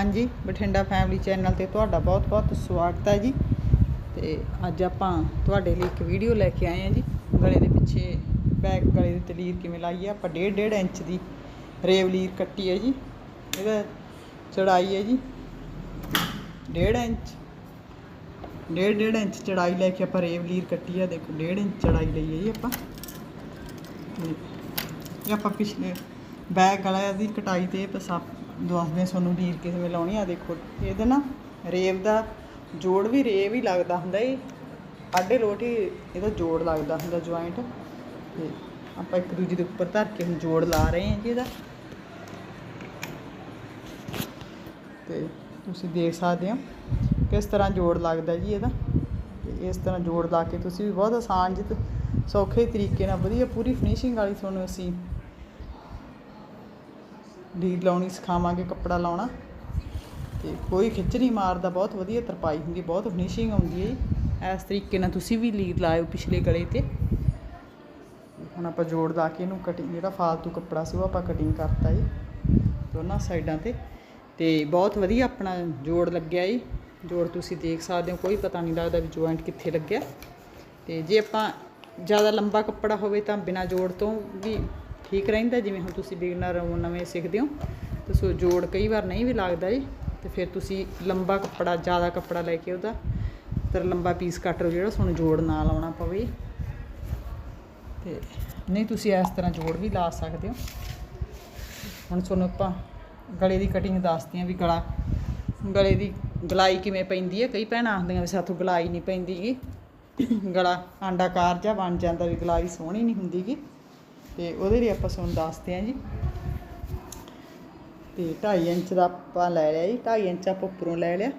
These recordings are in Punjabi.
ਹਾਂਜੀ, ਬਠਿੰਡਾ ਫੈਮਿਲੀ ਚੈਨਲ ਤੇ ਤੁਹਾਡਾ ਬਹੁਤ-ਬਹੁਤ ਸਵਾਗਤ ਹੈ ਜੀ। ਤੇ ਅੱਜ ਆਪਾਂ ਤੁਹਾਡੇ ਲਈ ਇੱਕ ਵੀਡੀਓ ਲੈ ਕੇ ਆਏ ਹਾਂ ਜੀ। ਗਲੇ ਦੇ ਪਿੱਛੇ ਬੈਕ ਗਲੇ ਦੀ ਤਲੀਰ ਕਿਵੇਂ ਲਾਈ ਹੈ, ਆਪਾਂ 1.5 ਇੰਚ ਦੀ ਰੇਵ ਲੀਰ ਕੱਟੀ ਹੈ ਜੀ। ਇਹਦਾ ਚੜਾਈ ਹੈ ਜੀ। 1.5 ਇੰਚ 1.5 ਇੰਚ ਚੜਾਈ ਲੈ ਕੇ ਆਪਾਂ ਰੇਵ ਲੀਰ ਕੱਟੀ ਹੈ। ਦੇਖੋ 1.5 ਇੰਚ ਚੜਾਈ ਲਈ ਹੈ ਜੀ ਆਪਾਂ। ਇਹ ਆਪਾਂ ਪਿਛਲੇ ਬੈਕ ਗਲਾ ਦੀ ਕਟਾਈ ਤੇ ਪਸਾ ਦੱਸਦੇ ਤੁਹਾਨੂੰ ਤੁਹਾਨੂੰ ਲੀਰ ਵੇਲੇ ਲਾਉਣੀ ਆ ਦੇਖੋ, ਇਹਦੇ ਨਾ ਰੇਵ ਦਾ ਜੋੜ ਵੀ ਰੇਵ ਹੀ ਲੱਗਦਾ ਹੁੰਦਾ ਇਹ ਆਡੇ ਲੋਟ ਹੀ ਇਹਦਾ ਜੋੜ ਲੱਗਦਾ ਹੁੰਦਾ ਜੁਆਇੰਟ ਤੇ ਆਪਾਂ ਇੱਕ ਦੂਜੇ ਦੇ ਉੱਪਰ ਧਰ ਕੇ ਹੁਣ ਜੋੜ ਲਾ ਰਹੇ ਹਾਂ ਜੀ ਇਹਦਾ। ਤੇ ਤੁਸੀਂ ਦੇਖ ਸਕਦੇ ਹੋ ਕਿਸ ਤਰ੍ਹਾਂ ਜੋੜ ਲੱਗਦਾ ਜੀ ਇਹਦਾ। ਤੇ ਇਸ ਤਰ੍ਹਾਂ ਜੋੜ ਲਾ ਕੇ ਤੁਸੀਂ ਵੀ ਬਹੁਤ ਆਸਾਨ, ਜਿਤ ਸੌਖੇ ਤਰੀਕੇ ਨਾਲ ਵਧੀਆ ਪੂਰੀ ਫਿਨਿਸ਼ਿੰਗ ਵਾਲੀ ਤੁਹਾਨੂੰ ਅਸੀਂ ਲੀਡ ਲਾਉਣੀ ਸਿਖਾਵਾਂਗੇ, ਕੱਪੜਾ ਲਾਉਣਾ। ਤੇ ਕੋਈ ਖਿੱਚ ਨਹੀਂ ਮਾਰਦਾ ਬਹੁਤ ਵਧੀਆ, ਤਰਪਾਈ ਹੁੰਦੀ, ਬਹੁਤ ਫਿਨਿਸ਼ਿੰਗ ਆਉਂਦੀ ਹੈ ਜੀ। ਇਸ ਤਰੀਕੇ ਨਾਲ ਤੁਸੀਂ ਵੀ ਲੀਡ ਲਾਇਓ ਪਿਛਲੇ ਗਲੇ ਤੇ। ਹੁਣ ਆਪਾਂ ਜੋੜ ਲਾ ਕੇ ਇਹਨੂੰ ਕਟਿੰਗ ਜਿਹੜਾ ਫਾਲਤੂ ਕੱਪੜਾ ਸੀ ਉਹ ਆਪਾਂ ਕਟਿੰਗ ਕਰਤਾ ਜੀ ਦੋਨਾਂ ਸਾਈਡਾਂ ਤੇ। ਤੇ ਬਹੁਤ ਵਧੀਆ ਆਪਣਾ ਜੋੜ ਲੱਗਿਆ ਜੀ ਜੋੜ ਤੁਸੀਂ ਦੇਖ ਸਕਦੇ ਹੋ, ਕੋਈ ਪਤਾ ਨਹੀਂ ਲੱਗਦਾ ਵੀ ਜੁਆਇੰਟ ਕਿੱਥੇ ਲੱਗਿਆ। ਤੇ ਜੇ ਆਪਾਂ ਜ਼ਿਆਦਾ ਲੰਬਾ ਕੱਪੜਾ ਹੋਵੇ ਤਾਂ ਬਿਨਾ ਜੋੜ ਤੋਂ ਵੀ ਠੀਕ ਰਹਿੰਦਾ ਜਿਵੇਂ ਹੁਣ ਤੁਸੀਂ ਬਿਗਨਰ ਹੋ ਨਵੇਂ ਸਿੱਖਦੇ ਹੋ। ਤੇ ਸੋ ਜੋੜ ਕਈ ਵਾਰ ਨਹੀਂ ਵੀ ਲੱਗਦਾ ਜੀ। ਤੇ ਫਿਰ ਤੁਸੀਂ ਲੰਬਾ ਕੱਪੜਾ, ਜ਼ਿਆਦਾ ਕੱਪੜਾ ਲੈ ਕੇ ਉਹਦਾ ਤਰ ਲੰਬਾ ਪੀਸ ਕੱਟ ਲਓ ਜਿਹੜਾ ਤੁਹਾਨੂੰ ਜੋੜ ਨਾ ਲਾਉਣਾ ਪਵੇ। ਤੇ ਨਹੀਂ, ਤੁਸੀਂ ਇਸ ਤਰ੍ਹਾਂ ਜੋੜ ਵੀ ਲਾ ਸਕਦੇ ਹੋ। ਹੁਣ ਤੁਹਾਨੂੰ ਆਪਾਂ ਗਲੇ ਦੀ ਕਟਿੰਗ ਦੱਸਦੇ ਹਾਂ ਵੀ ਗਲਾ, ਗਲੇ ਦੀ ਗਲਾਈ ਕਿਵੇਂ ਪੈਂਦੀ ਹੈ। ਕਈ ਭੈਣਾਂ ਆਖਦੀਆਂ ਵੀ ਸਾਥੋਂ ਗਲਾਈ ਨਹੀਂ ਪੈਂਦੀ ਗੀ। ਗਲਾ ਆਂਡਾਕਾਰ ਜਿਹਾ ਬਣ ਜਾਂਦਾ ਵੀ ਗਲਾਈ ਸੋਹਣੀ ਨਹੀਂ ਹੁੰਦੀ ਗੀ। ਤੇ ਉਹਦੇ ਲਈ ਆਪਾਂ ਤੁਹਾਨੂੰ ਦੱਸਦੇ ਹਾਂ ਜੀ। ਤੇ 2.5 ਇੰਚ ਦਾ ਆਪਾਂ ਲੈ ਲਿਆ ਜੀ 2.5 ਇੰਚ ਆਪਾਂ ਉੱਪਰੋਂ ਲੈ ਲਿਆ।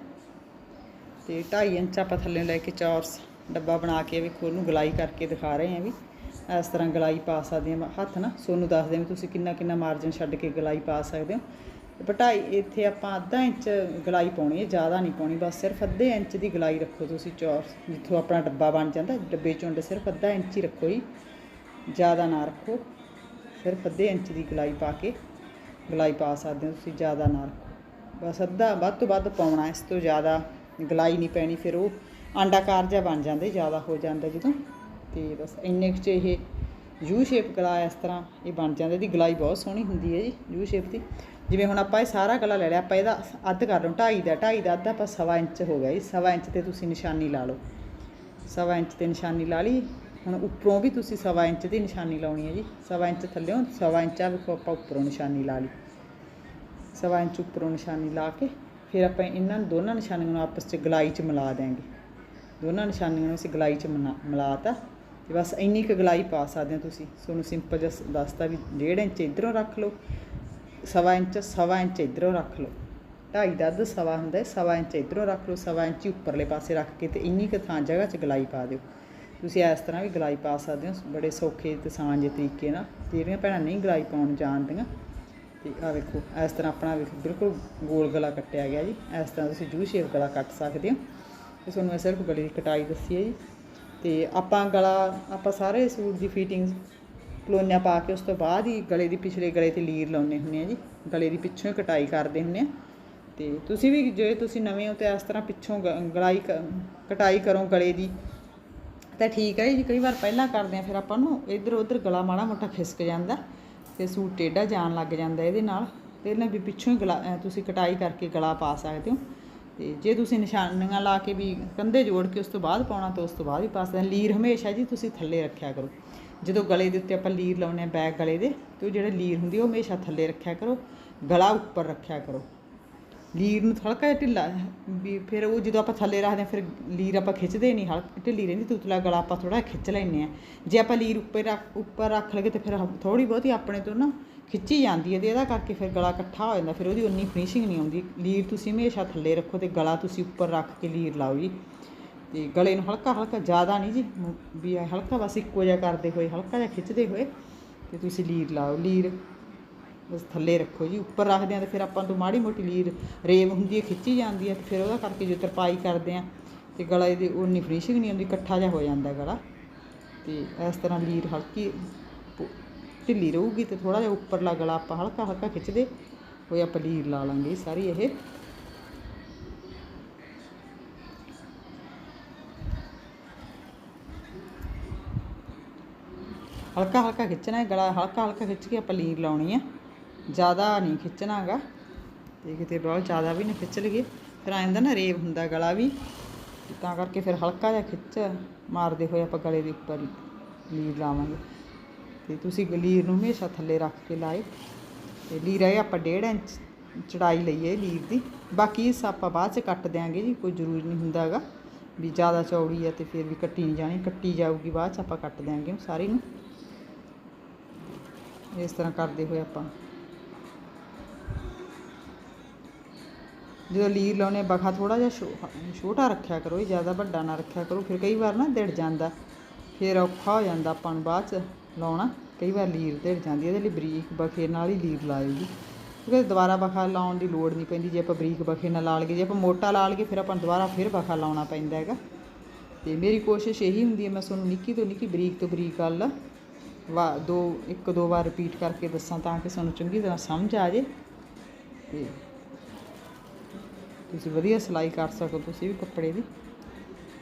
ਤੇ 2.5 ਇੰਚ ਆਪਾਂ ਥੱਲੇ ਲੈ ਕੇ ਚੌਰਸ ਡੱਬਾ ਬਣਾ ਕੇ ਵੇਖੋ ਉਹਨੂੰ ਗਲਾਈ ਕਰਕੇ ਦਿਖਾ ਰਹੇ ਹਾਂ ਵੀ। ਇਸ ਤਰ੍ਹਾਂ ਗਲਾਈ ਪਾ ਸਕਦੇ ਹਾਂ ਹੱਥ ਨਾਲ। ਸੋਨੂੰ ਦੱਸਦੇ ਹਾਂ ਵੀ ਤੁਸੀਂ ਕਿੰਨਾ ਕਿੰਨਾ ਮਾਰਜਨ ਛੱਡ ਕੇ ਗਲਾਈ ਪਾ ਸਕਦੇ ਹੋ। ਤੇ ਪਟਾਈ ਇੱਥੇ ਆਪਾਂ ਅੱਧਾ ਇੰਚ ਗਲਾਈ ਪਾਉਣੀ ਹੈ, ਜ਼ਿਆਦਾ ਨਹੀਂ ਪਾਉਣੀ, ਬਸ ਸਿਰਫ ਅੱਧੇ ਇੰਚ ਦੀ ਗਲਾਈ ਰੱਖੋ ਤੁਸੀਂ ਚੌਰਸ ਜਿੱਥੋਂ ਆਪਣਾ ਡੱਬਾ ਬਣ ਜਾਂਦਾ, ਡੱਬੇ ਚੋਂ ਸਿਰਫ ਅੱਧਾ ਇੰਚ ਹੀ ਰੱਖੋ ਜੀ। ਜ਼ਿਆਦਾ ਨਾ ਰੱਖੋ। ਸਿਰਫ ਅੱਧੇ ਇੰਚ ਦੀ ਗਲਾਈ ਪਾ ਕੇ ਗਲਾਈ ਪਾ ਸਕਦੇ ਹੋ ਤੁਸੀਂ, ਜ਼ਿਆਦਾ ਨਾ ਰੱਖੋ। ਬਸ ਅੱਧਾ, ਵੱਧ ਤੋਂ ਵੱਧ ਪਾਉਣਾ, ਇਸ ਤੋਂ ਜ਼ਿਆਦਾ ਗਲਾਈ ਨਹੀਂ ਪੈਣੀ, ਫਿਰ ਉਹ ਆਂਡਾਕਾਰ ਜਿਹਾ ਬਣ ਜਾਂਦਾ, ਜ਼ਿਆਦਾ ਹੋ ਜਾਂਦਾ ਜਦੋਂ। ਤੇ ਬਸ ਇੰਨੇ ਕੁ 'ਚ ਇਹ ਯੂ ਸ਼ੇਪ ਗਲਾ ਇਸ ਤਰ੍ਹਾਂ ਇਹ ਬਣ ਜਾਂਦਾ, ਇਹਦੀ ਗਲਾਈ ਬਹੁਤ ਸੋਹਣੀ ਹੁੰਦੀ ਹੈ ਜੀ ਯੂ ਸ਼ੇਪ ਦੀ। ਜਿਵੇਂ ਹੁਣ ਆਪਾਂ ਇਹ ਸਾਰਾ ਗਲਾ ਲੈ ਲਿਆ, ਆਪਾਂ ਇਹਦਾ ਅੱਧ ਕਰ ਲਓ 2.5 ਦਾ 2.5 ਦਾ ਅੱਧਾ ਆਪਾਂ ਸਵਾ ਇੰਚ ਹੋ ਗਿਆ ਜੀ। ਸਵਾ ਇੰਚ ਤੇ ਤੁਸੀਂ ਨਿਸ਼ਾਨੀ ਲਾ ਲਓ। ਸਵਾ ਇੰਚ ਤੇ ਨਿਸ਼ਾਨੀ ਲਾ ਲਈ ਹੁਣ ਉੱਪਰੋਂ ਵੀ ਤੁਸੀਂ ਸਵਾ ਇੰਚ ਦੀ ਨਿਸ਼ਾਨੀ ਲਾਉਣੀ ਹੈ ਜੀ। ਸਵਾ ਇੰਚ ਥੱਲੇੋਂ ਸਵਾ ਇੰਚ ਆ ਆਪਾਂ ਉੱਪਰੋਂ ਨਿਸ਼ਾਨੀ ਲਾ ਲਈ। ਸਵਾ ਇੰਚ ਉੱਪਰੋਂ ਨਿਸ਼ਾਨੀ ਲਾ ਕੇ ਫਿਰ ਆਪਾਂ ਇਹਨਾਂ ਦੋਨਾਂ ਨਿਸ਼ਾਨੀਆਂ ਨੂੰ ਆਪਸ 'ਚ ਗਲਾਈ 'ਚ ਮਿਲਾ ਦਿਆਂਗੇ। ਦੋਨਾਂ ਨਿਸ਼ਾਨੀਆਂ ਨੂੰ ਅਸੀਂ ਗਲਾਈ 'ਚ ਮਿਲਾ- ਮਿਲਾਤਾ ਤੇ ਬਸ ਇੰਨੀ ਕੁ ਗਲਾਈ ਪਾ ਸਕਦੇ ਹੋ ਤੁਸੀਂ। ਤੁਹਾਨੂੰ ਸਿੰਪਲ ਜਿਹਾ ਸ- ਦੱਸਤਾ ਵੀ 1.5 ਇੰਚ ਇਧਰੋਂ ਰੱਖ ਲਓ ਸਵਾ ਇੰਚ ਸਵਾ ਇੰਚ ਇਧਰੋਂ ਰੱਖ ਲਓ। ਢਾਈ ਦਾ ਅੱਧ ਸਵਾ ਹੁੰਦਾ ਹੈ, ਸਵਾ ਇੰਚ ਇਧਰੋਂ ਰੱਖ ਲਓ ਸਵਾ ਇੰਚ ਹੀ ਉੱਪਰਲੇ ਪਾਸੇ ਰੱਖ ਕੇ ਤੇ ਇੰਨੀ ਕੁ ਥਾਂ ਜਗ੍ਹਾ 'ਚ ਗਲਾਈ ਪਾ ਦਿਓ। ਤੁਸੀਂ ਇਸ ਤਰ੍ਹਾਂ ਵੀ ਗਲਾਈ ਪਾ ਸਕਦੇ ਹੋ, ਬੜੇ ਸੌਖੇ ਤੇ ਆਸਾਨ ਤਰੀਕੇ ਨਾਲ ਜਿਹੜੀਆਂ ਭੈਣਾਂ ਨਹੀਂ ਗਲਾਈ ਪਾਉਣ ਜਾਣਦੀਆਂ, ਤੇ ਆ ਵੇਖੋ, ਇਸ ਤਰ੍ਹਾਂ ਆਪਣਾ ਵੇਖੋ, ਬਿਲਕੁਲ ਗੋਲ ਗਲਾ ਕੱਟਿਆ ਗਿਆ ਜੀ, ਇਸ ਤਰ੍ਹਾਂ ਤੁਸੀਂ ਜੂ ਸ਼ੇਪ ਗਲਾ ਕੱਟ ਸਕਦੇ ਹੋ। ਤੇ ਤੁਹਾਨੂੰ ਮੈਂ ਸਿਰਫ ਗਲੇ ਦੀ ਕਟਾਈ ਦੱਸੀ ਹੈ ਜੀ। ਤੇ ਆਪਾਂ ਗਲਾ, ਆਪਾਂ ਸਾਰੇ ਸੂਟ ਦੀ ਫਿਟਿੰਗ ਪਲੋਨਿਆ ਪਾ ਕੇ ਉਸ ਤੋਂ ਬਾਅਦ ਹੀ ਗਲੇ ਦੀ ਪਿਛਲੇ ਗਲੇ ਤੇ ਲੀਰ ਲਾਉਂਦੇ ਹੁੰਦੇ ਆ ਜੀ, ਗਲੇ ਦੀ ਪਿੱਛੋਂ ਹੀ ਕਟਾਈ ਕਰਦੇ ਹੁੰਦੇ ਆ ਤੇ ਤੁਸੀਂ ਵੀ ਜੇ ਤੁਸੀਂ ਨਵੇਂ ਹੋ ਤੇ ਇਸ ਤਰ੍ਹਾਂ ਪਿੱਛੋਂ ਗ- ਗਲਾਈ ਕ- ਕਟਾਈ ਕਰੋ ਗਲੇ ਦੀ ਤਾਂ ਠੀਕ ਹੈ ਜੀ, ਕਈ ਵਾਰ ਪਹਿਲਾਂ ਕਰਦੇ ਆ, ਫਿਰ ਆਪਾਂ ਨੂੰ ਇੱਧਰ ਉੱਧਰ ਗਲਾ ਮਾੜਾ ਮੋਟਾ ਖਿਸਕ ਜਾਂਦਾ ਤੇ ਸੂਟ ਟੇਢਾ ਜਾਣ ਲੱਗ ਜਾਂਦਾ ਇਹਦੇ ਨਾਲ ਤੇ ਇਹਨਾਂ ਵੀ ਪਿੱਛੋਂ ਹੀ ਗਲਾ ਤੁਸੀਂ ਕਟਾਈ ਕਰਕੇ ਗਲਾ ਪਾ ਸਕਦੇ ਹੋ। ਤੇ ਜੇ ਤੁਸੀਂ ਨਿਸ਼ਾਨੀਆਂ ਲਾ ਕੇ ਵੀ ਕੰਧੇ ਜੋੜ ਕੇ ਉਸ ਤੋਂ ਬਾਅਦ ਪਾਉਣਾ ਤਾਂ ਉਸ ਤੋਂ ਬਾਅਦ ਵੀ ਪਾ ਸਕਦੇ ਲੀਰ ਹਮੇਸ਼ਾ ਜੀ ਤੁਸੀਂ ਥੱਲੇ ਰੱਖਿਆ ਕਰੋ। ਜਦੋਂ ਗਲੇ ਦੇ ਉੱਤੇ ਆਪਾਂ ਲੀਰ ਲਾਉਨੇ ਆ ਬੈਕ ਗਲੇ ਦੇ, ਤੇ ਉਹ ਜਿਹੜੇ ਲੀਰ ਹੁੰਦੀ ਉਹ ਹਮੇਸ਼ਾ ਥੱਲੇ ਰੱਖਿਆ ਕਰੋ। ਗਲਾ ਉੱਪਰ ਰੱਖਿਆ ਕਰੋ। ਲੀਰ ਨੂੰ ਹਲਕਾ ਜਿਹਾ ਢਿੱਲਾ, ਵੀ ਫਿਰ ਉਹ ਜਦੋਂ ਆਪਾਂ ਥੱਲੇ ਰੱਖਦੇ ਹਾਂ, ਫਿਰ ਲੀਰ ਆਪਾਂ ਖਿੱਚਦੇ ਨਹੀਂ ਹਲਕ ਢਿੱਲੀ ਰਹਿੰਦੀ ਤੁਤਲਾ ਗਲਾ ਆਪਾਂ ਥੋੜਾ ਖਿੱਚ ਲੈਂਦੇ ਆ ਜੇ ਆਪਾਂ ਲੀਰ ਉੱਪਰ ਰੱਖ ਉੱਪਰ ਰੱਖ ਲਗੇ ਤੇ ਫਿਰ ਥੋੜੀ ਬਹੁਤੀ ਆਪਣੇ ਤੋਂ ਨਾ ਖਿੱਚੀ ਜਾਂਦੀ ਹੈ ਤੇ ਇਹਦਾ ਕਰਕੇ ਫਿਰ ਗਲਾ ਇਕੱਠਾ ਹੋ ਜਾਂਦਾ, ਫਿਰ ਉਹਦੀ ਉਨੀ ਫਿਨਿਸ਼ਿੰਗ ਨਹੀਂ ਆਉਂਦੀ। ਲੀਰ ਤੁਸੀਂ ਹਮੇਸ਼ਾ ਥੱਲੇ ਰੱਖੋ ਤੇ ਗਲਾ ਤੁਸੀਂ ਉੱਪਰ ਰੱਖ ਕੇ ਲੀਰ ਲਾਓ ਜੀ। ਤੇ ਗਲੇ ਨੂੰ ਹਲਕਾ ਹਲਕਾ ਜ਼ਿਆਦਾ ਨਹੀਂ ਜੀ ਵੀ ਹਲਕਾ ਬਸ ਇੱਕੋ ਜਿਹਾ ਕਰਦੇ ਹੋਏ, ਹਲਕਾ ਜਿਹਾ ਖਿੱਚਦੇ ਹੋਏ ਤੇ ਤੁਸੀਂ ਲੀਰ ਲਾਓ। ਲੀਰ ਬਸ ਥੱਲੇ ਰੱਖੋ ਜੀ, ਉੱਪਰ ਰੱਖਦੇ ਆ ਤੇ ਫਿਰ ਆਪਾਂ ਤੋਂ ਮਾੜੀ ਮੋਟੀ ਲੀਰ ਰੇਵ ਹੁੰਦੀ ਹੈ, ਖਿੱਚੀ ਜਾਂਦੀ ਹੈ ਤੇ ਫਿਰ ਉਹਦਾ ਕਰਕੇ ਜੇ ਤਰਪਾਈ ਕਰਦੇ ਆ ਤੇ ਗਲਾ ਇਹਦੀ ਉਨੀ ਫਿਨਿਸ਼ਿੰਗ ਨਹੀਂ ਹੁੰਦੀ, ਇਕੱਠਾ ਜਿਹਾ ਹੋ ਜਾਂਦਾ ਗਲਾ ਤੇ ਇਸ ਤਰ੍ਹਾਂ ਲੀਰ ਹਲਕੀ ਢਿੱਲੀ ਰਹੂਗੀ ਤੇ ਥੋੜਾ ਜਿਹਾ ਉੱਪਰਲਾ ਗਲਾ ਆਪਾਂ ਹਲਕਾ ਹਲਕਾ ਖਿੱਚਦੇ ਹੋਏ ਆਪਾਂ ਲੀਰ ਲਾ ਲਾਂਗੇ ਸਾਰੀ ਇਹ। ਹਲਕਾ ਹਲਕਾ ਖਿੱਚਣਾ ਹੈ, ਗਲਾ ਹਲਕਾ ਹਲਕਾ ਖਿੱਚ ਕੇ ਆਪਾਂ ਲੀਰ ਲਾਉਣੀ ਹੈ। ਜ਼ਿਆਦਾ ਨਹੀਂ ਖਿੱਚਣਾਗਾ ਤੇ ਕਿਤੇ ਬਹੁਤ ਜ਼ਿਆਦਾ ਵੀ ਨਾ ਖਿੱਚ ਲਈਏ। ਫਿਰ ਆ ਜਾਂਦਾ ਨਾ ਰੇਵ ਹੁੰਦਾ ਗਲਾ ਵੀ। ਤਾਂ ਕਰਕੇ ਫਿਰ ਹਲਕਾ ਜਿਹਾ ਖਿੱਚ, ਮਾਰਦੇ ਹੋਏ ਆਪਾਂ ਗਲੇ ਦੇ ਉੱਪਰ ਲੀਰ ਲਾਵਾਂਗੇ। ਤੇ ਤੁਸੀਂ ਲੀਰ ਨੂੰ ਹਮੇਸ਼ਾ ਥੱਲੇ ਰੱਖ ਕੇ ਲਾਏ ਤੇ ਲੀਰ ਹੈ ਆਪਾਂ 1.5 ਇੰਚ ਚੜਾਈ ਲਈਏ ਲੀਰ ਦੀ। ਬਾਕੀ ਇਸ ਆਪਾਂ ਬਾਅਦ ਚ ਕੱਟ ਦਿਆਂਗੇ ਜੀ, ਕੋਈ ਜ਼ਰੂਰੀ ਨਹੀਂ ਹੁੰਦਾਗਾ ਵੀ ਜ਼ਿਆਦਾ ਚੌੜੀ ਹੈ ਤੇ ਫਿਰ ਵੀ ਕੱਟੀ ਨਹੀਂ ਜਾਣੀ। ਕੱਟੀ ਜਾਊਗੀ ਬਾਅਦ ਚ ਆਪਾਂ ਕੱਟ ਦਿਆਂਗੇ ਸਾਰੀ ਨੂੰ। ਇਸ ਤਰ੍ਹਾਂ ਕਰਦੇ ਹੋਏ ਆਪਾਂ ਜਦੋਂ ਲੀਰ ਲਾਉਨੇ ਬਖਾ ਥੋੜਾ ਜਿਹਾ ਛੋ- ਛੋਟਾ ਰੱਖਿਆ ਕਰੋ ਜ਼ਿਆਦਾ ਵੱਡਾ ਨਾ ਰੱਖਿਆ ਕਰੋ, ਫਿਰ ਕਈ ਵਾਰ ਨਾ ਦਿੜ ਜਾਂਦਾ। ਫਿਰ ਔਖਾ ਹੋ ਜਾਂਦਾ ਆਪਾਂ ਨੂੰ ਬਾਅਦ ਚ ਲਾਉਣਾ, ਕਈ ਵਾਰ ਲੀਰ ਦਿੜ ਜਾਂਦੀ ਇਹਦੇ ਲਈ ਬਰੀਕ ਬਖੇ ਨਾਲ ਹੀ ਲੀਰ ਲਾਇਓ ਜੀ ਕਿਉਂਕਿ ਦੁਬਾਰਾ ਬਖਾ ਲਾਉਣ ਦੀ ਲੋੜ ਨਹੀਂ ਪੈਂਦੀ, ਜੇ ਆਪਾਂ ਬਰੀਕ ਬਖੇ ਨਾਲ ਲਾ ਲਈਏ, ਜੇ ਆਪਾਂ ਮੋਟਾ ਲਾ ਲਈਏ, ਫਿਰ ਆਪਾਂ ਦੁਬਾਰਾ ਫਿਰ ਬਖਾ ਲਾਉਣਾ ਪੈਂਦਾ ਹੈਗਾ। ਤੇ ਮੇਰੀ ਕੋਸ਼ਿਸ਼ ਇਹੀ ਹੁੰਦੀ ਹੈ ਮੈਂ ਤੁਹਾਨੂੰ ਨਿੱਕੀ ਤੋਂ ਨਿੱਕੀ, ਬਰੀਕ ਤੋਂ ਬਰੀਕ ਗੱਲ ਵਾ ਦੋ ਇੱਕ ਦੋ ਵਾਰ ਰਿਪੀਟ ਕਰਕੇ ਦੱਸਾਂ ਤਾਂ ਕਿ ਤੁਹਾਨੂੰ ਚੰਗੀ ਤਰ੍ਹਾਂ ਸਮਝ ਆ ਜੇ। ਤੇ ਤੁਸੀਂ ਵਧੀਆ ਸਿਲਾਈ ਕਰ ਸਕੋ ਤੁਸੀਂ ਵੀ ਕੱਪੜੇ ਦੀ।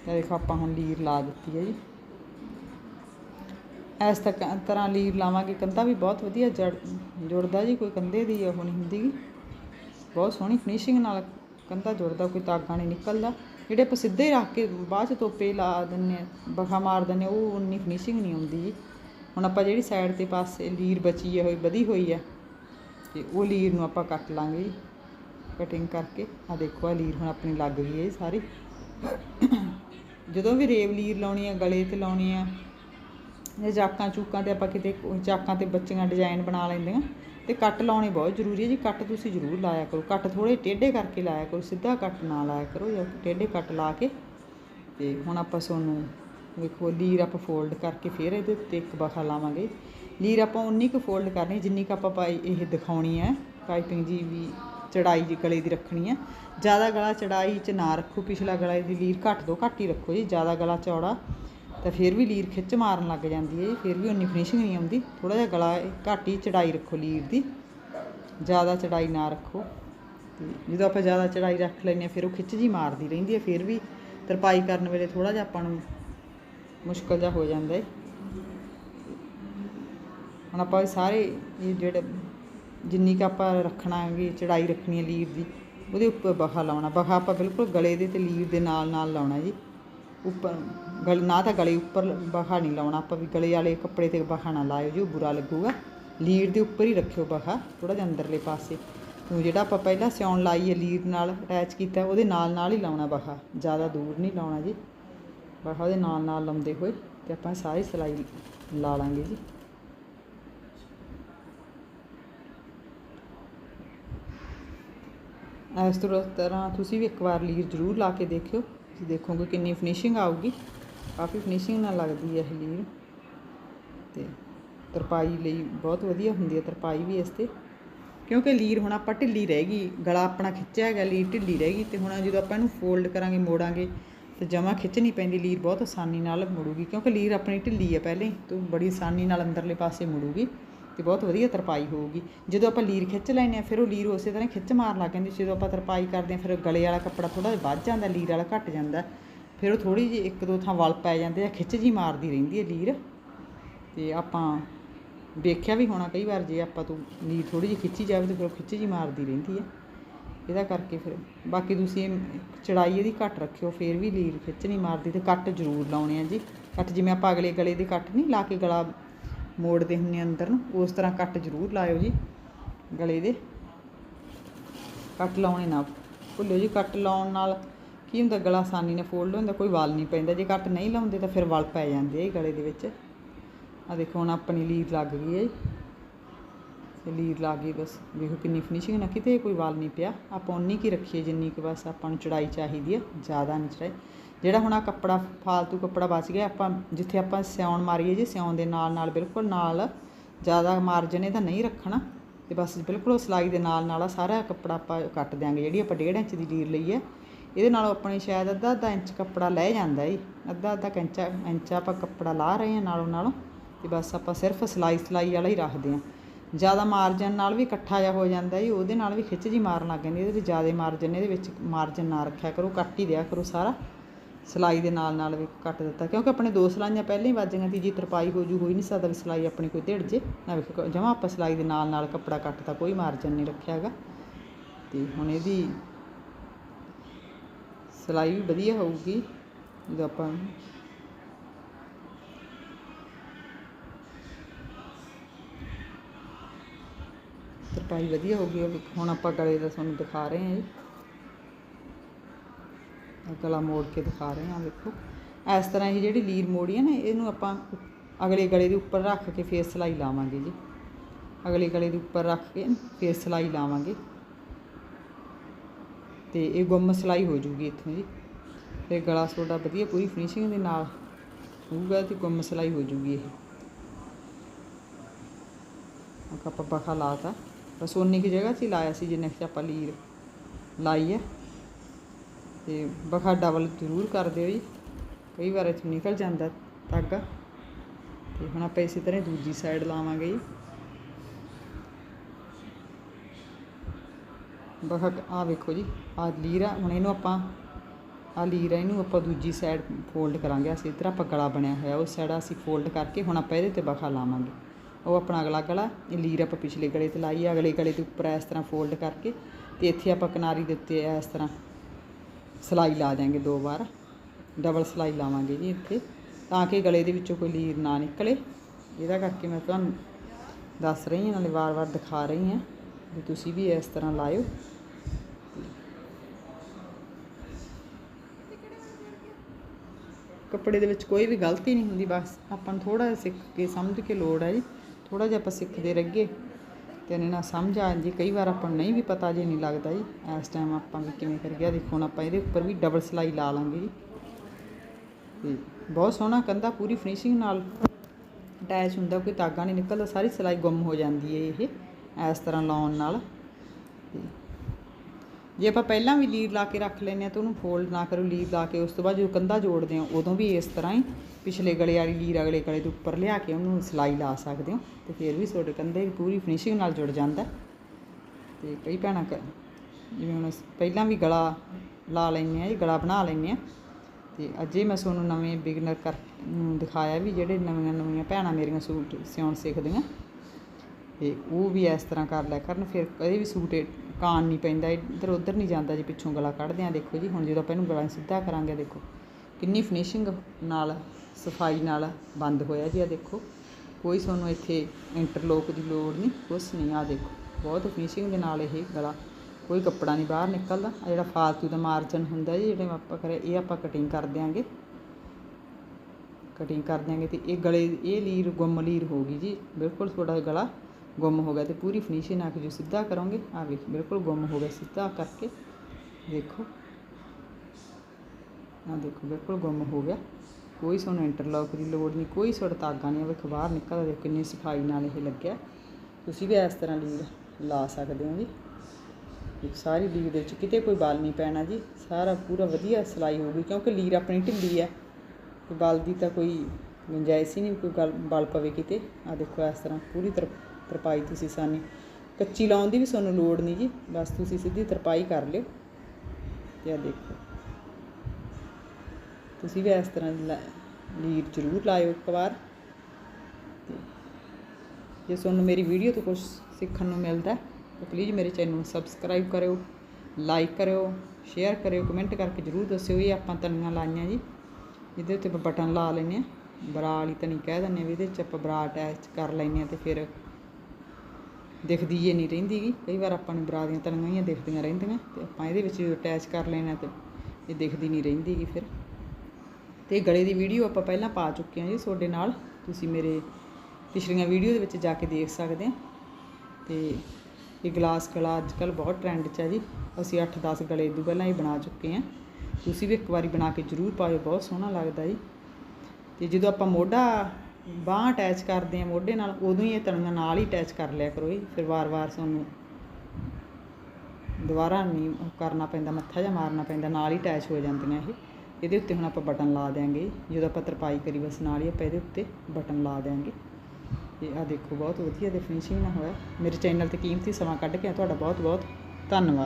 ਇਹ ਦੇਖੋ ਆਪਾਂ ਹੁਣ ਲੀਰ ਲਾ ਦਿੱਤੀ ਹੈ ਜੀ। ਇਸ ਤੱਕ ਤਰ੍ਹਾਂ ਲੀਰ ਲਾਵਾਂਗੇ, ਕੰਧਾ ਵੀ ਬਹੁਤ ਵਧੀਆ ਜੜ, ਜੁੜਦਾ ਜੀ, ਕੋਈ ਕੰਧੇ ਦੀ ਉਹ ਨਹੀਂ ਹੁੰਦੀ। ਗੀ ਬਹੁਤ ਸੋਹਣੀ ਫਿਨਿਸ਼ਿੰਗ ਨਾਲ ਕੰਧਾ ਜੁੜਦਾ, ਕੋਈ ਤਾਗਾ ਨਹੀਂ ਨਿਕਲਦਾ। ਜਿਹੜੇ ਆਪਾਂ ਸਿੱਧੇ ਰੱਖ ਕੇ ਬਾਅਦ ਚ ਤੋਪੇ ਲਾ ਦਿੰਨੇ ਆ ਬਖਾ ਮਾਰ ਦਿੰਨੇ ਉਹ ਉਨੀ ਫਿਨਿਸ਼ਿੰਗ ਨਹੀਂ ਆਉਂਦੀ ਜੀ। ਹੁਣ ਆਪਾਂ ਜਿਹੜੀ ਸਾਈਡ ਤੇ ਪਾਸੇ ਲੀਰ ਬਚੀ ਹੈ ਹੋਈ ਵਧੀ ਹੋਈ ਹੈ। ਤੇ ਉਹ ਲੀਰ ਨੂੰ ਆਪਾਂ ਕੱਟ ਲਾਂਗੇ ਜੀ। ਕਟਿੰਗ ਕਰਕੇ। ਆ ਦੇਖੋ ਆ ਲੀਰ ਹੁਣ ਆਪਣੀ ਲੱਗ ਗਈ ਹੈ ਜੀ ਸਾਰੀ। ਜਦੋਂ ਵੀ ਰੇਵ ਲੀਰ ਲਾਉਣੀ ਆ, ਗਲੇ ਤੇ ਲਾਉਣੀ ਆ, ਜਾਂ ਚਾਕਾਂ ਚੂਕਾਂ ਤੇ ਆਪਾਂ ਕਿਤੇ ਚਾਕਾਂ ਤੇ ਬੱਚੀਆਂ ਡਿਜ਼ਾਈਨ ਬਣਾ ਲੈਂਦੀਆਂ ਤੇ ਕੱਟ ਲਾਉਣੇ ਬਹੁਤ ਜ਼ਰੂਰੀ ਹੈ ਜੀ। ਕੱਟ ਤੁਸੀਂ ਜ਼ਰੂਰ ਲਾਇਆ ਕਰੋ। ਕੱਟ ਥੋੜੇ ਟੇਢੇ ਕਰਕੇ ਲਾਇਆ ਕਰੋ, ਸਿੱਧਾ ਕੱਟ ਨਾ ਲਾਇਆ ਕਰੋ ਜਾਂ ਟੇਢੇ ਕੱਟ ਲਾ ਕੇ। ਤੇ ਹੁਣ ਆਪਾਂ ਸੋਨੂੰ ਵੇਖੋ, ਲੀਰ ਆਪਾਂ ਫੋਲਡ ਕਰਕੇ ਫਿਰ ਇਹਦੇ ਉੱਤੇ ਇੱਕ ਬਖਾ ਲਾਵਾਂਗੇ। ਲੀਰ ਆਪਾਂ ਉਨੀ ਕੁ ਫੋਲਡ ਕਰਨੀ, ਜਿੰਨੀ ਕੁ ਆਪਾਂ ਪਾਈ ਇਹ ਦਿਖਾਉਣੀ ਹੈ। ਪਾਈਪਿੰਗ ਜੀ ਵੀ ਚੜਾਈ ਜੀ ਗਲੇ ਦੀ ਰੱਖਣੀ ਹੈ। ਜ਼ਿਆਦਾ ਗਲਾ ਚੜਾਈ ਚ ਨਾ ਰੱਖੋ, ਪਿਛਲਾ ਗਲਾ ਦੀ ਲੀਰ ਘੱਟ ਤੋਂ ਘੱਟ ਹੀ ਰੱਖੋ ਜੀ। ਜ਼ਿਆਦਾ ਗਲਾ ਚੌੜਾ ਤਾਂ ਫਿਰ ਵੀ ਲੀਰ ਖਿੱਚ ਮਾਰਨ ਲੱਗ ਜਾਂਦੀ ਹੈ ਜੀ। ਫਿਰ ਵੀ ਉਨੀ ਫਿਨਿਸ਼ਿੰਗ ਨਹੀਂ ਆਉਂਦੀ। ਥੋੜਾ ਜਿਹਾ ਗਲਾ ਘੱਟ ਹੀ ਚੜਾਈ ਰੱਖੋ ਲੀਰ ਦੀ। ਜ਼ਿਆਦਾ ਚੜਾਈ ਨਾ ਰੱਖੋ। ਤੇ ਜਦੋਂ ਆਪਾਂ ਜ਼ਿਆਦਾ ਚੜਾਈ ਰੱਖ ਲੈਂਦੇ ਹਾਂ, ਫਿਰ ਉਹ ਖਿੱਚ ਜੀ ਮਾਰਦੀ ਰਹਿੰਦੀ ਹੈ। ਫਿਰ ਵੀ ਤਰਪਾਈ ਕਰਨ ਵੇਲੇ ਥੋੜਾ ਜਿਹਾ ਆਪਾਂ ਨੂੰ ਮੁਸ਼ਕਲ ਜਿਹਾ ਹੋ ਜਾਂਦਾ ਹੈ। ਹੁਣ ਆਪਾਂ ਸਾਰੇ ਇਹ ਜਿਹੜੇ ਜਿੰਨੀ ਕੁ ਆਪਾਂ ਰੱਖਣਾ ਵੀ ਚੜਾਈ ਰੱਖਣੀ ਹੈ ਲੀਰ ਦੀ, ਉਹਦੇ ਉੱਪਰ ਬਹਾ ਲਾਉਣਾ। ਬਹਾ ਆਪਾਂ ਬਿਲਕੁਲ ਗਲੇ ਦੇ ਤੇ ਲੀਰ ਦੇ ਨਾਲ ਨਾਲ ਲਾਉਣਾ ਜੀ। ਉੱਪਰ, ਗਲ, ਨਾ ਤਾਂ ਗਲੇ ਉੱਪਰ ਬਹਾ ਨਹੀਂ ਲਾਉਣਾ। ਆਪਾਂ ਵੀ ਗਲੇ ਵਾਲੇ ਕੱਪੜੇ ਤੇ ਬਹਾ ਨਾ ਲਾਇਓ ਜੀ, ਉਹ ਬੁਰਾ ਲੱਗੂਗਾ। ਲੀਰ ਦੇ ਉੱਪਰ ਹੀ ਰੱਖਿਓ ਬਹਾ ਥੋੜਾ ਜਿਹਾ ਅੰਦਰਲੇ ਪਾਸੇ। ਤੇ ਜਿਹੜਾ ਆਪਾਂ ਪਹਿਲਾਂ ਸਿਉਣ ਲਾਈ ਹੈ ਲੀਰ ਨਾਲ, ਅਟੈਚ ਕੀਤਾ, ਉਹਦੇ ਨਾਲ ਨਾਲ ਹੀ ਲਾਉਣਾ ਬਹਾ। ਜ਼ਿਆਦਾ ਦੂਰ ਨਹੀਂ ਲਾਉਣਾ ਜੀ। ਬਹਾ ਉਹਦੇ ਨਾਲ ਨਾਲ ਲਾਉਂਦੇ ਹੋਏ ਤੇ ਆਪਾਂ ਸਾਰੀ ਸਿਲਾਈ ਲਾ ਲਾਂਗੇ ਜੀ। ਇਸ ਤਰ੍ਹਾਂ ਤਰ੍ਹਾਂ ਤੁਸੀਂ ਵੀ ਇੱਕ ਵਾਰ ਲੀਰ ਜ਼ਰੂਰ ਲਾ ਕੇ ਦੇਖਿਓ। ਤੁਸੀਂ ਦੇਖੋਗੇ ਕਿੰਨੀ ਫਿਨਿਸ਼ਿੰਗ ਆਊਗੀ। ਕਾਫੀ ਫਿਨਿਸ਼ਿੰਗ ਨਾਲ ਲੱਗਦੀ ਹੈ ਇਹ ਲੀਰ। ਤੇ ਤਰਪਾਈ ਲਈ ਬਹੁਤ ਵਧੀਆ ਹੁੰਦੀ ਹੈ ਤਰਪਾਈ ਵੀ ਇਸ ਤੇ। ਕਿਉਂਕਿ ਲੀਰ ਹੁਣ ਆਪਾਂ ਢਿੱਲੀ ਰਹਿ ਗਈ, ਗਲਾ ਆਪਣਾ ਖਿੱਚਿਆ ਹੈਗਾ, ਲੀਰ ਢਿੱਲੀ ਰਹਿ ਗਈ ਤੇ ਹੁਣ ਜਦੋਂ ਆਪਾਂ ਇਹਨੂੰ ਫੋਲਡ ਕਰਾਂਗੇ, ਮੋੜਾਂਗੇ, ਤੇ ਜਮਾ ਖਿੱਚਣੀ ਪੈਂਦੀ ਲੀਰ ਬਹੁਤ ਆਸਾਨੀ ਨਾਲ ਮੁੜੂਗੀ। ਕਿਉਂਕਿ ਲੀਰ ਆਪਣੀ ਢਿੱਲੀ ਹੈ ਪਹਿਲੇ ਹੀ ਉਹ ਬੜੀ ਆਸਾਨੀ ਨਾਲ ਅੰਦਰਲੇ ਪਾਸੇ ਮੁੜੂਗੀ। ਤੇ ਬਹੁਤ ਵਧੀਆ ਤਰਪਾਈ ਹੋਊਗੀ। ਜਦੋਂ ਆਪਾਂ ਲੀਰ ਖਿੱਚ ਲੈਂਦੇ ਆ ਫਿਰ ਉਹ ਲੀਰ ਉਸੇ ਤਰ੍ਹਾਂ ਖਿੱਚ ਮਾਰ ਲੱਗ ਜਾਂਦੀ। ਜਦੋਂ ਆਪਾਂ ਤਰਪਾਈ ਕਰਦੇ ਆ ਫਿਰ ਗਲੇ ਵਾਲਾ ਕੱਪੜਾ ਥੋੜਾ ਜਿਹਾ ਵੱਧ ਜਾਂਦਾ, ਲੀਰ ਵਾਲਾ ਘਟ ਜਾਂਦਾ। ਫਿਰ ਉਹ ਥੋੜੀ ਜਿਹੀ ਇੱਕ ਦੋ ਥਾਂ ਵਲ ਪੈ ਜਾਂਦੇ ਆ, ਖਿੱਚ ਜੀ ਮਾਰਦੀ ਰਹਿੰਦੀ ਹੈ ਲੀਰ। ਤੇ ਆਪਾਂ ਵੇਖਿਆ ਵੀ ਹੋਣਾ ਕਈ ਵਾਰ, ਜੇ ਆਪਾਂ ਤੋਂ ਲੀਰ ਥੋੜੀ ਜਿਹੀ ਖਿੱਚੀ ਜਾਵੇ, ਤੇ ਫਿਰ ਉਹ ਖਿੱਚ ਜੀ ਮਾਰਦੀ ਰਹਿੰਦੀ ਹੈ। ਇਹਦਾ ਕਰਕੇ ਫਿਰ ਬਾਕੀ ਤੁਸੀਂ ਚੜਾਈ ਇਹਦੀ ਘੱਟ ਰੱਖਿਓ, ਫਿਰ ਵੀ ਲੀਰ ਖਿੱਚ ਨਹੀਂ ਮਾਰਦੀ ਤੇ ਕੱਟ ਜ਼ਰੂਰ ਲਾਉਣੇ ਆ ਜੀ। ਕੱਟ ਜਿਵੇਂ ਆਪਾਂ ਅਗਲੇ ਗਲੇ ਦੇ ਕੱਟ ਨਹੀਂ ਲਾ ਕੇ ਗਲਾ ਮੋੜਦੇ ਹੁੰਨੇ ਅੰਦਰ ਨੂੰ। ਉਸ ਤਰ੍ਹਾਂ ਕੱਟ ਜ਼ਰੂਰ ਲਾਇਓ ਜੀ ਗਲੇ ਦੇ। ਕੱਟ ਲਾਉਣੇ ਨਾ ਭੁੱਲਿਓ ਜੀ, ਕੱਟ ਲਾਉਣ ਨਾਲ ਕੀ ਹੁੰਦਾ, ਗਲਾ ਆਸਾਨੀ ਨਾਲ ਫੋਲਡ ਹੁੰਦਾ, ਕੋਈ ਵਾਲ ਨਹੀਂ ਪੈਂਦਾ। ਜੇ ਕੱਟ ਨਹੀਂ ਲਾਉਂਦੇ ਤਾਂ ਫਿਰ ਵਾਲ ਪੈ ਜਾਂਦੇ ਆ ਜੀ ਗਲੇ ਦੇ ਵਿੱਚ। ਆ ਦੇਖੋ, ਹੁਣ ਆਪਣੀ ਲੀਰ ਲੱਗ ਗਈ ਹੈ ਜੀ। ਤੇ ਲੀਰ ਲੱਗ ਗਈ ਬਸ। ਦੇਖੋ ਕਿੰਨੀ ਫਿਨਿਸ਼ਿੰਗ ਨਾ, ਕਿਤੇ ਕੋਈ ਵਾਲ ਨਹੀਂ ਪਿਆ। ਆਪਾਂ ਉਨੀ ਕੀ ਰੱਖੀਏ ਜਿੰਨੀ ਕਿ ਬਸ ਆਪਾਂ ਨੂੰ ਚੜਾਈ ਚਾਹੀਦੀ ਹੈ ਜ਼ਿਆਦਾ ਨਹੀਂ ਚੜਾਈ। ਜਿਹੜਾ ਹੁਣ ਆ ਕੱਪੜਾ, ਫਾਲਤੂ ਕੱਪੜਾ ਬਚ ਗਿਆ, ਆਪਾਂ ਜਿੱਥੇ ਆਪਾਂ ਸਿਉਣ ਮਾਰੀਏ ਜੀ, ਸਿਉਣ ਦੇ ਨਾਲ ਨਾਲ ਬਿਲਕੁਲ ਨਾਲ ਜ਼ਿਆਦਾ ਮਾਰਜਨ ਇਹਦਾ ਨਹੀਂ ਰੱਖਣਾ। ਤੇ ਬਸ ਬਿਲਕੁਲ ਉਹ ਸਿਲਾਈ ਦੇ ਨਾਲ ਨਾਲ ਆ ਸਾਰਾ ਕੱਪੜਾ ਆਪਾਂ ਕੱਟ ਦਿਆਂਗੇ, ਜਿਹੜੀ ਆਪਾਂ 1.5 ਇੰਚ ਦੀ ਲੀਰ ਲਈ ਹੈ। ਇਹਦੇ ਨਾਲ ਆਪਣੀ ਸ਼ਾਇਦ ਅੱਧਾ ਅੱਧਾ ਇੰਚ ਕੱਪੜਾ ਲੈ ਜਾਂਦਾ ਜੀ ਅੱਧਾ ਅੱਧਾ ਕੰਚਾ, ਇੰਚ ਆਪਾਂ ਕੱਪੜਾ ਲਾ ਰਹੇ ਹਾਂ ਨਾਲੋਂ ਨਾਲੋਂ, ਤੇ ਬਸ ਆਪਾਂ ਸਿਰਫ ਸਿਲਾਈ ਸਿਲਾਈ ਵਾਲਾ ਹੀ ਰੱਖਦੇ ਹਾਂ। ਜ਼ਿਆਦਾ ਮਾਰਜਨ ਨਾਲ ਵੀ ਇਕੱਠਾ ਜਿਹਾ ਹੋ ਜਾਂਦਾ ਜੀ ਉਹਦੇ ਨਾਲ ਵੀ ਖਿੱਚ ਜੀ ਮਾਰਨ ਲੱਗ ਜਾਂਦੀ ਇਹਦੇ ਵਿੱਚ ਜ਼ਿਆਦਾ ਮਾਰਜਨ ਇਹਦੇ ਵਿੱਚ ਮਾਰਜਨ ਨਾ ਰੱਖਿਆ ਕਰੋ, ਕੱਟ ਹੀ ਦਿਆ ਕਰੋ ਸਾਰਾ। ਸਿਲਾਈ ਦੇ ਨਾਲ ਨਾਲ ਵੀ ਕੱਟ ਦਿੱਤਾ। ਕਿਉਂਕਿ ਆਪਣੇ ਦੋ ਸਿਲਾਈਆਂ ਪਹਿਲਾਂ ਹੀ ਵੱਜ ਗਈਆਂ ਤੀ ਤਰਪਾਈ ਹੋ ਜੂ ਹੋ ਹੀ ਨਹੀਂ ਸਕਦਾ ਵੀ ਸਿਲਾਈ ਆਪਣੀ ਕੋਈ ਢਿੜ ਜੇ। ਨਾ ਵੇਖੋ ਜਮਾ ਆਪਾਂ ਸਿਲਾਈ ਦੇ ਨਾਲ ਨਾਲ ਕੱਪੜਾ ਕੱਟਦਾ ਕੋਈ ਮਾਰਜਨ ਨਹੀਂ ਰੱਖਿਆ ਹੈਗਾ। ਤੇ ਹੁਣ ਇਹਦੀ ਸਿਲਾਈ ਵੀ ਵਧੀਆ ਹੋਊਗੀ, ਜਦੋਂ ਆਪਾਂ ਤਰਪਾਈ ਵਧੀਆ ਹੋਊਗੀ ਉਹ ਹੁਣ ਆਪਾਂ ਗਲੇ ਦਾ ਤੁਹਾਨੂੰ ਦਿਖਾ ਰਹੇ ਹਾਂ ਜੀ। ਗਲਾ ਮੋੜ ਕੇ ਦਿਖਾ ਰਹੇ ਹਾਂ, ਵੇਖੋ। ਇਸ ਤਰ੍ਹਾਂ ਇਹ ਜਿਹੜੀ ਲੀਰ ਮੋੜੀ ਹੈ ਨਾ, ਇਹਨੂੰ ਆਪਾਂ ਅਗਲੇ ਗਲੇ ਦੇ ਉੱਪਰ ਰੱਖ ਕੇ ਫੇਰ ਸਿਲਾਈ ਲਾਵਾਂਗੇ ਜੀ। ਅਗਲੇ ਗਲੇ ਦੇ ਉੱਪਰ ਰੱਖ ਕੇ ਫੇਰ ਸਿਲਾਈ ਲਾਵਾਂਗੇ। ਤੇ ਇਹ ਗੁੰਮ ਸਿਲਾਈ ਹੋ ਜੂਗੀ ਇੱਥੋਂ ਜੀ। ਫਿਰ ਗਲਾ ਤੁਹਾਡਾ ਵਧੀਆ ਪੂਰੀ ਫਿਨਿਸ਼ਿੰਗ ਦੇ ਨਾਲ ਹੋਊਗਾ ਤੇ ਗੁੰਮ ਸਿਲਾਈ ਹੋ ਜੂਗੀ ਇਹ। ਆਪਾਂ ਬਖਾ ਲਾਤਾ। ਬਸ ਉਨੀ ਕੀ ਜਗ੍ਹਾ 'ਚ ਹੀ ਲਾਇਆ ਸੀ ਜਿੰਨੇ ਕਿ ਆਪਾਂ ਲੀਰ ਲਾਈ ਹੈ। ਤੇ ਬਖਾ ਡਬਲ ਜ਼ਰੂਰ ਕਰ ਦਿਓ ਜੀ। ਕਈ ਵਾਰ ਇੱਥੋਂ ਨਿਕਲ ਜਾਂਦਾ ਧਾਗਾ। ਤੇ ਹੁਣ ਆਪਾਂ ਇਸੇ ਤਰ੍ਹਾਂ ਹੀ ਦੂਜੀ ਸਾਈਡ ਲਾਵਾਂਗੇ ਜੀ। ਬਖਾ ਆ ਵੇਖੋ ਜੀ ਆ ਲੀਰ ਆ ਹੁਣ ਇਹਨੂੰ ਆਪਾਂ ਆ ਲੀਰ ਆ ਇਹਨੂੰ ਆਪਾਂ ਦੂਜੀ ਸਾਈਡ ਫੋਲਡ ਕਰਾਂਗੇ। ਅਸੀਂ ਇੱਧਰ ਆਪਾਂ ਗਲਾ ਬਣਿਆ ਹੋਇਆ, ਉਸ ਸਾਈਡ ਅਸੀਂ ਫੋਲਡ ਕਰਕੇ ਹੁਣ ਆਪਾਂ ਇਹਦੇ ਤੇ ਬਖਾ ਲਾਵਾਂਗੇ। ਉਹ ਆਪਣਾ ਅਗਲਾ ਗਲਾ, ਇਹ ਲੀਰ ਆਪਾਂ ਪਿਛਲੇ ਗਲੇ ਤੇ ਲਾਈ ਅਗਲੇ ਗਲੇ ਦੇ ਉੱਪਰ ਇਸ ਤਰ੍ਹਾਂ ਫੋਲਡ ਕਰਕੇ ਤੇ ਇੱਥੇ ਆਪਾਂ ਕਿਨਾਰੀ ਦੇ ਉੱਤੇ ਇਸ ਤਰ੍ਹਾਂ ਸਿਲਾਈ ਲਾ ਦਿਆਂਗੇ ਦੋ ਵਾਰ। ਡਬਲ ਸਿਲਾਈ ਲਾਵਾਂਗੇ ਜੀ ਇੱਥੇ, ਤਾਂ ਕਿ ਗਲੇ ਦੇ ਵਿੱਚੋਂ ਕੋਈ ਲੀਰ ਨਾ ਨਿਕਲੇ। ਇਹਦਾ ਕਰਕੇ ਮੈਂ ਤੁਹਾਨੂੰ ਦੱਸ ਰਹੀ ਹਾਂ, ਨਾਲੇ ਵਾਰ-ਵਾਰ ਦਿਖਾ ਰਹੀ ਹਾਂ ਵੀ ਤੁਸੀਂ ਵੀ ਇਸ ਤਰ੍ਹਾਂ ਲਾਇਓ। ਕੱਪੜੇ ਦੇ ਵਿੱਚ ਕੋਈ ਵੀ ਗਲਤੀ ਨਹੀਂ ਹੁੰਦੀ, ਬਸ ਆਪਾਂ ਨੂੰ ਥੋੜਾ ਜਿਹਾ ਸਿੱਖ ਕੇ ਸਮਝ ਕੇ ਲੋੜ ਹੈ ਜੀ। ਥੋੜਾ ਜਿਹਾ ਆਪਾਂ ਸਿੱਖਦੇ ਰਹੀਏ। ਤੇ ਇਹਨੇ ਨਾਲ ਸਮਝ ਆ ਜਾਂਦੀ। ਕਈ ਵਾਰ ਆਪਾਂ ਨੂੰ ਨਹੀਂ ਵੀ ਪਤਾ ਜੇ ਨਹੀਂ ਲੱਗਦਾ ਜੀ। ਇਸ ਟਾਈਮ ਆਪਾਂ ਵੀ ਕਿਵੇਂ ਕਰ ਗਿਆ ਦੇਖੋ ਹੁਣ ਆਪਾਂ ਇਹਦੇ ਉੱਪਰ ਵੀ ਡਬਲ ਸਿਲਾਈ ਲਾ ਲਾਂਗੇ ਜੀ। ਤੇ ਬਹੁਤ ਸੋਹਣਾ ਕੰਧਾ, ਪੂਰੀ ਫਿਨਿਸ਼ਿੰਗ ਨਾਲ ਅਟੈਚ ਹੁੰਦਾ, ਕੋਈ ਤਾਗਾ ਨਹੀਂ ਨਿਕਲਦਾ, ਸਾਰੀ ਸਿਲਾਈ ਗੁੰਮ ਹੋ ਜਾਂਦੀ ਹੈ ਇਹ। ਇਸ ਤਰ੍ਹਾਂ ਲਾਉਣ ਨਾਲ। ਤੇ ਜੇ ਆਪਾਂ ਪਹਿਲਾਂ ਵੀ ਲੀਰ ਲਾ ਕੇ ਰੱਖ ਲੈਂਦੇ ਆ ਤਾਂ ਉਹਨੂੰ ਫੋਲਡ ਨਾ ਕਰੋ ਲੀਰ ਲਾ ਕੇ ਉਸ ਤੋਂ ਬਾਅਦ ਜਦੋਂ ਕੰਧਾ ਜੋੜਦੇ ਆ ਉਦੋਂ ਵੀ ਇਸ ਤਰ੍ਹਾਂ ਹੀ ਪਿਛਲੇ ਗਲੇ ਵਾਲੀ ਲੀਰ ਅਗਲੇ ਗਲੇ ਦੇ ਉੱਪਰ ਲਿਆ ਕੇ ਉਹਨੂੰ ਸਿਲਾਈ ਲਾ ਸਕਦੇ ਹੋ ਤੇ ਫਿਰ ਵੀ ਤੁਹਾਡੇ ਕੰਧੇ ਪੂਰੀ ਫਿਨਿਸ਼ਿੰਗ ਨਾਲ ਜੁੜ ਜਾਂਦਾ ਤੇ ਕਈ ਭੈਣਾਂ ਕ ਜਿਵੇਂ ਹੁਣ ਪਹਿਲਾਂ ਵੀ ਗਲਾ ਲਾ ਲੈਂਦੇ ਆ ਜੀ, ਗਲਾ ਬਣਾ ਲੈਂਦੇ ਆ ਤੇ ਹੀ ਮੈਂ ਤੁਹਾਨੂੰ ਨਵੇਂ ਬਿਗਨਰ ਕਰ ਨੂੰ ਦਿਖਾਇਆ ਵੀ ਜਿਹੜੇ ਨਵੀਆਂ ਨਵੀਆਂ ਭੈਣਾਂ ਮੇਰੀਆਂ ਸੂਟ ਸਿਉਣ ਸਿੱਖਦੀਆਂ। ਤੇ ਉਹ ਵੀ ਇਸ ਤਰ੍ਹਾਂ ਕਰ ਲਿਆ ਕਰਨ, ਫਿਰ ਕਦੇ ਵੀ ਸੂਟ ਕਾਣ ਨਹੀਂ ਪੈਂਦਾ, ਇੱਧਰ ਉੱਧਰ ਨਹੀਂ ਜਾਂਦਾ ਜੀ, ਪਿੱਛੋਂ ਗਲਾ ਕੱਢਦੇ ਆ, ਦੇਖੋ ਜੀ, ਹੁਣ ਜਦੋਂ ਆਪਾਂ ਇਹਨੂੰ ਗਲਾ ਸਿੱਧਾ ਕਰਾਂਗੇ, ਦੇਖੋ। ਕਿੰਨੀ ਫਿਨਿਸ਼ਿੰਗ ਨਾਲ, ਸਫ਼ਾਈ ਨਾਲ ਬੰਦ ਹੋਇਆ ਜੀ ਆ ਦੇਖੋ। ਕੋਈ ਤੁਹਾਨੂੰ ਇੱਥੇ ਇੰਟਰਲੋਕ ਦੀ ਲੋੜ ਨਹੀਂ, ਕੁਛ ਨਹੀਂ ਆ ਦੇਖੋ। ਬਹੁਤ ਫਿਨਿਸ਼ਿੰਗ ਦੇ ਨਾਲ ਇਹ ਗਲਾ, ਕੋਈ ਕੱਪੜਾ ਨਹੀਂ ਬਾਹਰ ਨਿਕਲਦਾ। ਆ ਜਿਹੜਾ ਫਾਲਤੂ ਦਾ ਮਾਰਜਨ ਹੁੰਦਾ ਜੀ, ਜਿਹੜੇ ਆਪਾਂ ਕਰੇ, ਇਹ ਆਪਾਂ ਕਟਿੰਗ ਕਰ ਦਿਆਂਗੇ। ਕਟਿੰਗ ਕਰ ਦਿਆਂਗੇ ਤੇ ਇਹ ਗਲੇ, ਇਹ ਲੀਰ, ਗੁੰਮ ਲੀਰ ਹੋ ਗਈ ਜੀ, ਬਿਲਕੁਲ ਤੁਹਾਡਾ ਗਲਾ ਗੁੰਮ ਹੋ ਗਿਆ ਤੇ ਪੂਰੀ ਫਿਨਿਸ਼ਿੰਗ ਆ ਕੇ ਜੋ ਸਿੱਧਾ ਕਰੋਗੇ ਆ ਵੇਖ, ਬਿਲਕੁਲ ਗੁੰਮ ਹੋ ਗਿਆ, ਸਿੱਧਾ ਕਰਕੇ ਦੇਖੋ। ਆ ਦੇਖੋ, ਬਿਲਕੁਲ ਗੁੰਮ ਹੋ ਗਿਆ। ਕੋਈ ਤੁਹਾਨੂੰ ਇੰਟਰਲੌਕ ਦੀ ਲੋੜ ਨਹੀਂ, ਕੋਈ ਤੁਹਾਡਾ ਧਾਗਾ ਨਹੀਂ ਵੇਖ ਬਾਹਰ ਨਿਕਲਦਾ, ਦੇਖੋ ਕਿੰਨੀ ਸਫ਼ਾਈ ਨਾਲ ਇਹ ਲੱਗਿਆ। ਤੁਸੀਂ ਵੀ ਇਸ ਤਰ੍ਹਾਂ ਲੀਰ ਲਾ ਸਕਦੇ ਹੋ ਜੀ। ਇੱਕ ਸਾਰੀ ਲੀਰ ਦੇ ਵਿੱਚ ਕਿਤੇ ਕੋਈ ਬਲ ਨਹੀਂ ਪੈਣਾ ਜੀ। ਸਾਰਾ ਪੂਰਾ ਵਧੀਆ ਸਿਲਾਈ ਹੋਊਗੀ ਕਿਉਂਕਿ ਲੀਰ ਆਪਣੀ ਢਿੱਲੀ ਹੈ ਕੋਈ ਬਲ ਦੀ ਤਾਂ ਕੋਈ ਗੁੰਜਾਇਸ਼ ਹੀ ਨਹੀਂ, ਕੋਈ ਗੱਲ, ਬਲ ਪਵੇ ਕਿਤੇ। ਆ ਦੇਖੋ ਇਸ ਤਰ੍ਹਾਂ ਪੂਰੀ ਤਰ ਤਰਪਾਈ ਤੁਸੀਂ ਸਾਨੀ। ਕੱਚੀ ਲਾਉਣ ਦੀ ਵੀ ਤੁਹਾਨੂੰ ਲੋੜ ਨਹੀਂ ਜੀ। ਬਸ ਤੁਸੀਂ ਸਿੱਧੀ ਤਰਪਾਈ ਕਰ ਲਿਓ। ਤੇ ਆ ਦੇਖੋ। ਤੁਸੀਂ ਵੀ ਇਸ ਤਰ੍ਹਾਂ ਲ- ਲੀਰ ਜ਼ਰੂਰ ਲਾਇਓ ਇੱਕ ਵਾਰ। ਜੇ ਤੁਹਾਨੂੰ ਮੇਰੀ ਵੀਡੀਓ ਤੋਂ ਕੁਝ ਸਿੱਖਣ ਨੂੰ ਮਿਲਦਾ, ਤਾਂ ਪਲੀਜ਼ ਮੇਰੇ ਚੈਨਲ ਨੂੰ ਸਬਸਕ੍ਰਾਈਬ ਕਰਿਓ ਲਾਈਕ ਕਰਿਓ ਸ਼ੇਅਰ ਕਰਿਓ ਕਮੈਂਟ ਕਰਕੇ ਜ਼ਰੂਰ ਦੱਸਿਓ। ਇਹ ਆਪਾਂ ਤਣੀਆਂ ਲਾਈਆਂ ਜੀ। ਇਹਦੇ ਉੱਤੇ ਆਪਾਂ ਬਟਨ ਲਾ ਲੈਂਦੇ ਆ ਬਰਾ ਵਾਲੀ ਤਣੀ ਕਹਿ ਦਿੰਦੇ ਆ ਵੀ ਇਹਦੇ 'ਚ ਆਪਾਂ ਬਰਾ ਅਟੈਚ ਕਰ ਲੈਂਦੇ ਆ ਤੇ ਫਿਰ ਦਿਖਦੀ ਜੇ ਨਹੀਂ ਰਹਿੰਦੀ ਗੀ। ਕਈ ਵਾਰ ਆਪਾਂ ਨੂੰ ਬਰਾ ਦੀਆਂ ਤਣੀਆਂ ਹੀ ਦਿਖਦੀਆਂ ਰਹਿੰਦੀਆਂ ਤੇ ਆਪਾਂ ਇਹਦੇ ਵਿੱਚ ਅਟੈਚ ਕਰ ਲੈਣਾ ਤੇ ਇਹ ਦਿਖਦੀ ਨਹੀਂ ਰਹਿੰਦੀਗੀ ਫਿਰ। ਤੇ ਗਲੇ ਦੀ ਵੀਡੀਓ ਆਪਾਂ ਪਹਿਲਾਂ ਪਾ ਚੁੱਕੇ ਹਾਂ ਜੀ। ਤੁਹਾਡੇ ਨਾਲ ਤੁਸੀਂ ਮੇਰੇ ਪਿਛਲੀਆਂ ਵੀਡੀਓ ਦੇ ਵਿੱਚ ਜਾ ਕੇ ਦੇਖ ਸਕਦੇ ਆ। ਤੇ ਇਹ ਗਲਾਸ ਗਲਾ ਅੱਜ ਕੱਲ ਬਹੁਤ ਟ੍ਰੈਂਡ 'ਚ ਹੈ ਜੀ। ਅਸੀਂ 8-10 ਗਲੇ ਤੋਂ ਪਹਿਲਾਂ ਹੀ ਬਣਾ ਚੁੱਕੇ ਹਾਂ। ਤੁਸੀਂ ਵੀ ਇੱਕ ਵਾਰੀ ਬਣਾ ਕੇ ਜ਼ਰੂਰ ਪਾਇਓ। ਬਹੁਤ ਸੋਹਣਾ ਲੱਗਦਾ ਜੀ। ਤੇ ਜਦੋਂ ਆਪਾਂ ਮੋਢਾ ਬਾਹ ਅਟੈਚ ਕਰਦੇ ਆ ਮੋਢੇ ਨਾਲ, ਉਦੋਂ ਹੀ ਇਹ ਤਣੀਆਂ ਨਾਲ ਹੀ ਅਟੈਚ ਕਰ ਲਿਆ ਕਰੋ ਜੀ। ਫਿਰ ਵਾਰ-ਵਾਰ ਤੁਹਾਨੂੰ ਦੁਬਾਰਾ ਨਹੀਂ ਕਰਨਾ ਪੈਂਦਾ, ਮੱਥਾ ਜਾਂ ਮਾਰਨਾ ਪੈਂਦਾ, ਨਾਲ ਹੀ ਅਟੈਚ ਹੋ ਜਾਂਦੀਆਂ ਇਹ। ਇਹਦੇ ਉੱਤੇ ਹੁਣ ਆਪਾਂ ਬਟਨ ਲਾ ਦਿਆਂਗੇ ਜਦੋਂ ਆਪਾਂ ਤਰਪਾਈ ਕਰੀ, ਬਸ ਨਾਲ ਹੀ ਆਪਾਂ ਇਹਦੇ ਉੱਤੇ ਬਟਨ ਲਾ ਦਿਆਂਗੇ। ਤੇ ਆ ਦੇਖੋ, ਬਹੁਤ ਵਧੀਆ ਦੇ ਫਿਨਿਸ਼ਿੰਗ ਨਾਲ ਹੋਇਆ। ਮੇਰੇ ਚੈਨਲ ਤੇ ਕੀਮਤੀ ਸਮਾਂ ਕੱਢ ਕੇ ਤੁਹਾਡਾ ਬਹੁਤ ਬਹੁਤ ਧੰਨਵਾਦ।